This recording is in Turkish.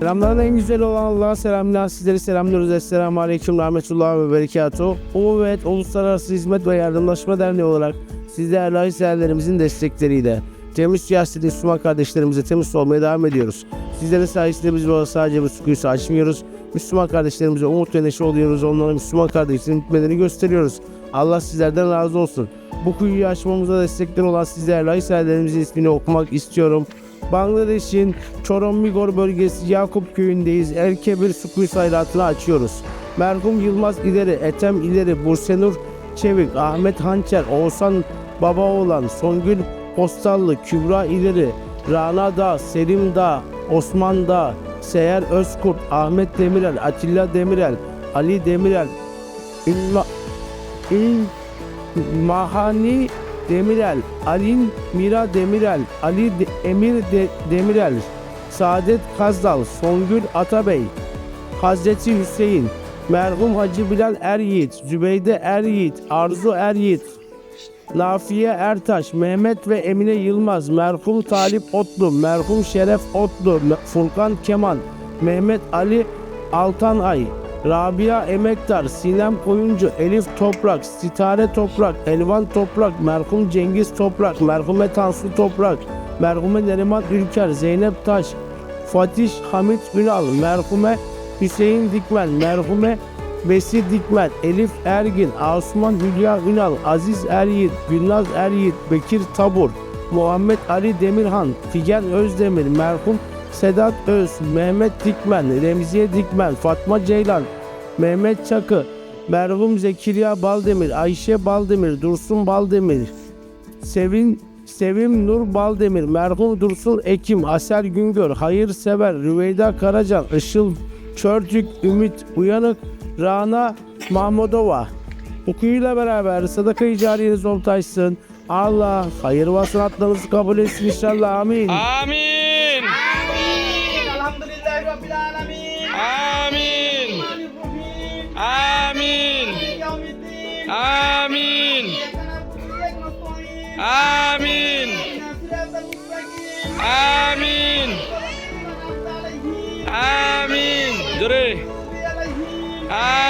Selamların en güzel olan Allah'a selamlar. Sizleri selamlıyoruz. Esselamu Aleyküm Rahmetullah ve Berekatuhu. Evet Uluslararası Hizmet ve Yardımlaşma Derneği olarak siz değerli hayırseverlerimizin destekleriyle temiz siyasetin Müslüman kardeşlerimize temiz olmaya devam ediyoruz. Sizlerin sayesinde biz burada sadece bu sukuyusu açmıyoruz. Müslüman kardeşlerimize umut ve neşe oluyoruz. Onlara Müslüman kardeşlerin gitmelerini gösteriyoruz. Allah sizlerden razı olsun. Bu kuyuyu açmamıza destekler olan siz değerli hayırseverlerimizin ismini okumak istiyorum. Bangladeş'in Choromigor bölgesi Yakup köyündeyiz. Erkebir su kuyusu hayratını açıyoruz. Merhum Yılmaz İleri, Etem İleri, Bursenur Çevik, Ahmet Hançer, Oğuzhan Babaoğlan, Songül Postallı, Kübra İleri, Rana Dağ, Selim Dağ, Osman Dağ, Seher Özkurt, Ahmet Demirel, Atilla Demirel, Ali Demirel, İlma, İl Mahani Demirel, Alin Mira Demirel, Ali De- Emir De- Demirel, Saadet Kazdal, Songül Atabey, Hazreti Hüseyin, merhum Hacı Bilal Er-Yiğit, Zübeyde Er-Yiğit, Arzu Er-Yiğit, Nafiye Ertaş, Mehmet ve Emine Yılmaz, merhum Talip Otlu, merhum Şeref Otlu, Furkan Keman, Mehmet Ali Altanay, Rabia Emektar, Sinem Koyuncu, Elif Toprak, Sitare Toprak, Elvan Toprak, merhum Cengiz Toprak, merhume Tansu Toprak, merhume Neriman Ülker, Zeynep Taş, Fatih Hamit Ünal, merhume Hüseyin Dikmen, merhume Besi Dikmen, Elif Ergin, Asuman Hülya Ünal, Aziz Eryiğit, Gülnaz Eryiğit, Bekir Tabur, Muhammed Ali Demirhan, Figen Özdemir, merhum Sedat Öz, Mehmet Dikmen, Remziye Dikmen, Fatma Ceylan, Mehmet Çakı, Merhum Zekeriya Baldemir, Ayşe Baldemir, Dursun Baldemir, Sevin Sevim Nur Baldemir, merhum Dursun Ekim, Aser Güngör, Hayırsever, Rüveyda Karacan, Işıl Çörtük, Ümit Uyanık, Rana Mahmudova. Okuyuyla beraber sadaka icariyeniz oltaysın. Allah hayır ve sanatlarınızı kabul etsin inşallah. Amin. Amin. আমিন। আমিন। আমিন। আমিন। জোরে। আমিন